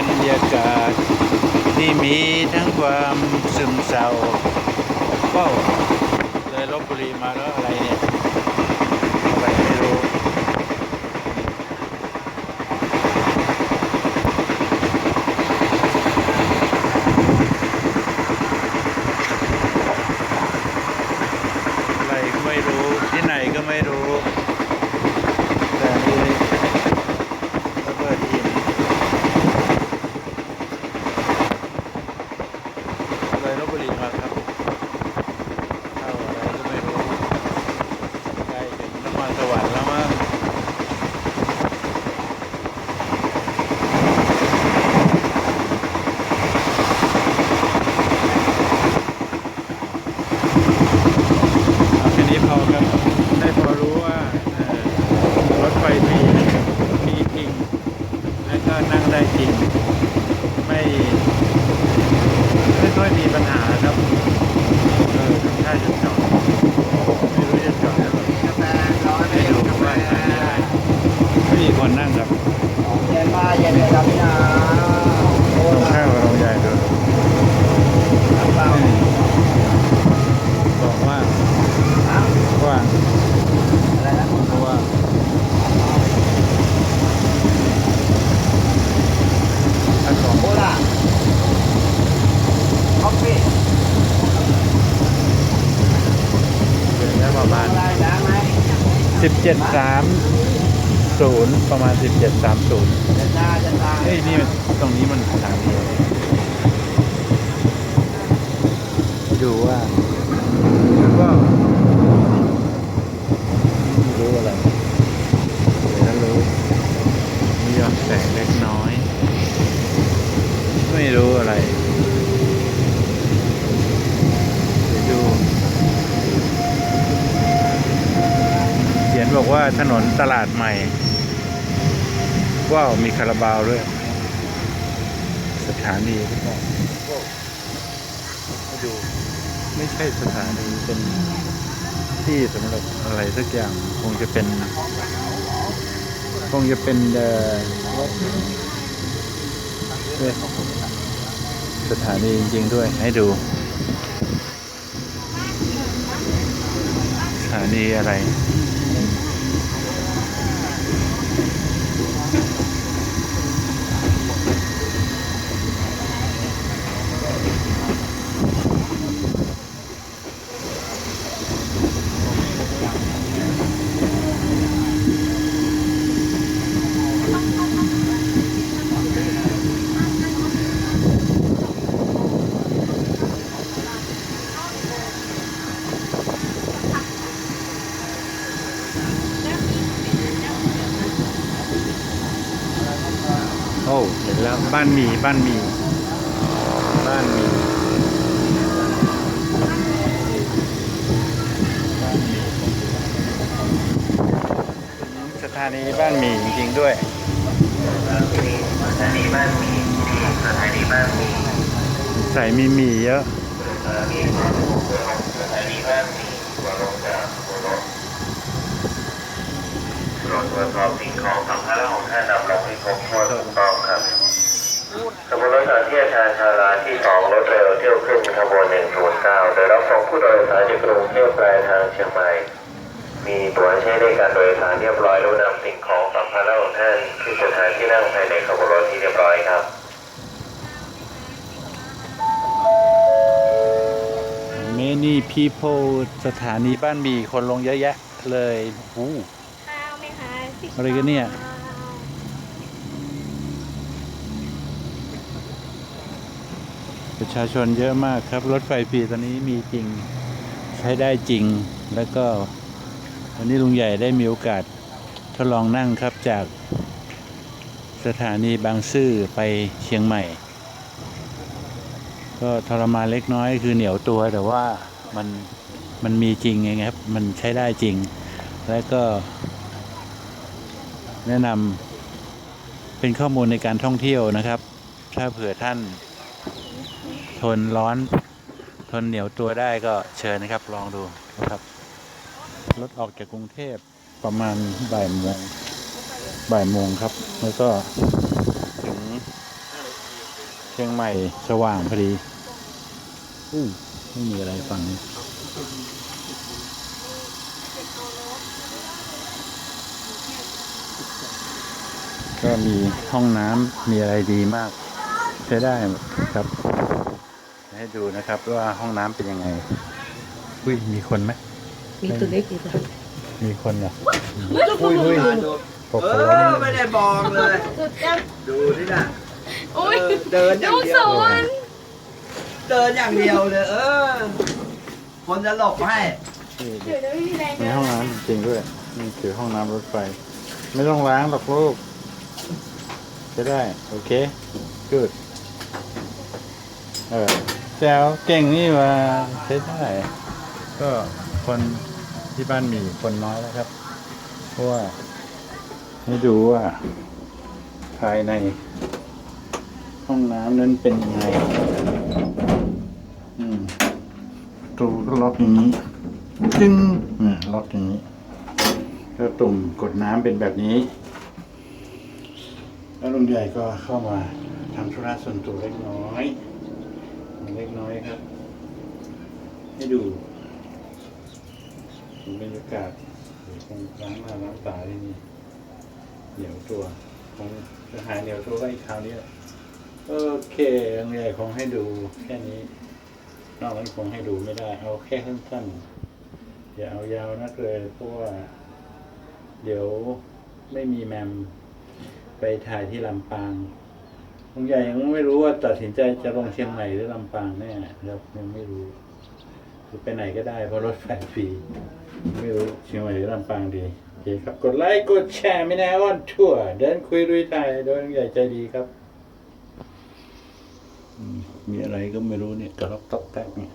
รรยากาศ ที่มีทั้งความซึมเศร้าว้าเลยลบบุรีมาแล้วอะไรเนี่ย อะไรไม่รู้อะไรก็ไม่รู้ ที่ไหนก็ไม่รู้ แต่นี่ระเบิดอินเลยลบบุรีมาครับเข้าอะไรก็ไม่รู้ ใกล้ถึงนครสวรรค์แล้วมั้งเอาแค่นี้พอครับ ได้พอรู้ว่าเอ่อ รถไฟฟรีมีจริง และก็นั่งได้จริง ไม่ไม่ค่อยมีปัญหาครับเออทำท่าจะจอดไม่รู้จะจอดแล้วกาแฟร้อนไม่ไม่ดูดูกาแฟว่าทำยังไงไม่มีคนนั่งครับเย็นมากเย็นเลยครับพี่นาโอ้ ตรง ย ข้ามกับโรงใหญ่ดู น้ำเปล่า บอกว่า น้ำ ว่า อะไรนะ เพราะว่าอันสอง โคลาคอฟฟี่ เดือนละประมาณ อะไรน้ำไหม สิบเจ็ดสามศูนย์ประมาณสิบเจ็ดสามศูนย์จะจ้าจะจ้าเฮ้ยนี่มันตรงนี้มันสถานีอะไรดูว่าว่าไม่รู้อะไรเดี๋ยวรู้มีย้อนแสงเล็กน้อย ไม่รู้อะไร บอกว่าถนนตลาดใหม่ ว้าว มีคาราบาวด้วย สถานีหรือเปล่าดูไม่ใช่สถานีเป็นที่สำหรับอะไรสักอย่างคงจะเป็น คงจะเป็นเอ่อเนี่ยสถานีจริง ๆ ด้วยให้ดูสถานีอะไร แล้วบ้านหมีบ้านหมีบ้านหมีสถานีบ้านหมีจริงๆด้วยสถานีบ้านมีสถานีบ้านมีใส่มีหมีเยอะสถานีบ้านมีหัวลงจากหัวรถตรวจตรวจสอบสิ่งของสัมภาระของท่านนำลงให้ครบถ้วนถูกต้องครับ ขบวนรถสายเที่ยวชาญชาลาที่สองรถเร็วเที่ยวขึ้นขบวน109โดยรับส่งผู้โดยสารจากกรุงเทพปลายทางเชียงใหม่ มีตั๋วใช้ในการโดยสารเรียบร้อยรู้นำสิ่งของสัมภาระของท่านขึ้นสถานที่นั่งภายในขบวนรถที่เรียบร้อยครับ many people สถานีบ้านหมีคนลงเยอะแยะเลยอู้ข้าวไหมคะสิบอะไรกันเนี่ย ประชาชนเยอะมากครับ รถไฟฟรีตอนนี้มีจริงใช้ได้จริงแล้วก็วันนี้ลุงใหญ่ได้มีโอกาสทดลองนั่งครับจากสถานีบางซื่อไปเชียงใหม่ ก็ทรมานเล็กน้อยคือเหนียวตัวแต่ว่ามันมันมีจริงไงครับ มันใช้ได้จริง และก็แนะนำเป็นข้อมูลในการท่องเที่ยวนะครับ ถ้าเผื่อท่าน ทนร้อน ทนเหนียวตัวได้ก็เชิญนะครับ ลองดูนะครับรถออกจากกรุงเทพประมาณบ่ายโมงบ่ายโมงครับ แล้วก็ถึงเชียงใหม่สว่างพอดีอู้ไม่มีอะไรฝั่งนี้ก็มีห้องน้ำมีอะไรดีมากใช้ได้ครับ ให้ดูนะครับว่าห้องน้ำเป็นยังไง อุ้ยมีคนไหม มีตัวเล็กอยู่จ้ะมีคนเหรออุ้ยอุ้ยปกเอล้อมไม่ได้บอกเลย สุดจังดูนี่นะอุ้ยเออเดินอย่างลูกเดีสยววนเดินอย่างเดียวเลยเออ คนจะหลบให้เดี๋ยวจะไม่มีแรงมีเดินห้องน้ำจริงด้วยนี่คือห้องน้ำรถไฟ ไม่ต้องล้างหรอกลูกใช้ได้ โอเค good เออ แจวเก่งนี่ว่าใช้ได้ก็คนที่บ้านมีคนน้อยแล้วครับ เพราะว่าให้ดูว่า ภายใน ห้องน้ำนั้นเป็นยังไงอืมประตูก็ล็อกอย่างนี้จึงเนี่ยล็อกอย่างนี้แล้วตุ่มกดน้ำเป็นแบบนี้ แล้วลุงใหญ่ก็เข้ามาทำธุระส่วนตัวเล็กน้อย เล็กน้อยครับ ให้ดูถึงบรรยากาศคงล้างหน้าล้างตาที่นี่เหนียวตัวคงจะหายเหนียวตัวก็อีกคราวนี้แหละโอเคลุงใหญ่คงให้ดูแค่นี้ นอกนั้นคงให้ดูไม่ได้ เอาแค่สั้นๆอย่าเอายาวนักเลยเพราะว่า เดี๋ยวไม่มีแมมไปถ่ายที่ลำปาง ลุงใหญ่ยังไม่รู้ว่าตัดสินใจจะลงเชียงใหม่หรือลำปางแน่เรายังไม่รู้คือไปไหนก็ได้เพราะรถไฟฟรีไม่รู้เชียงใหม่หรือลำปางดีโอเคครับกดไลค์กดแชร์ไม่แน่อ้อนทั่ว เดินคุยรุยไทยโดยลุงใหญ่ใจดีครับมมีอะไรก็ไม่รู้เนี่ยกระรอกตอกแตกเนี่ย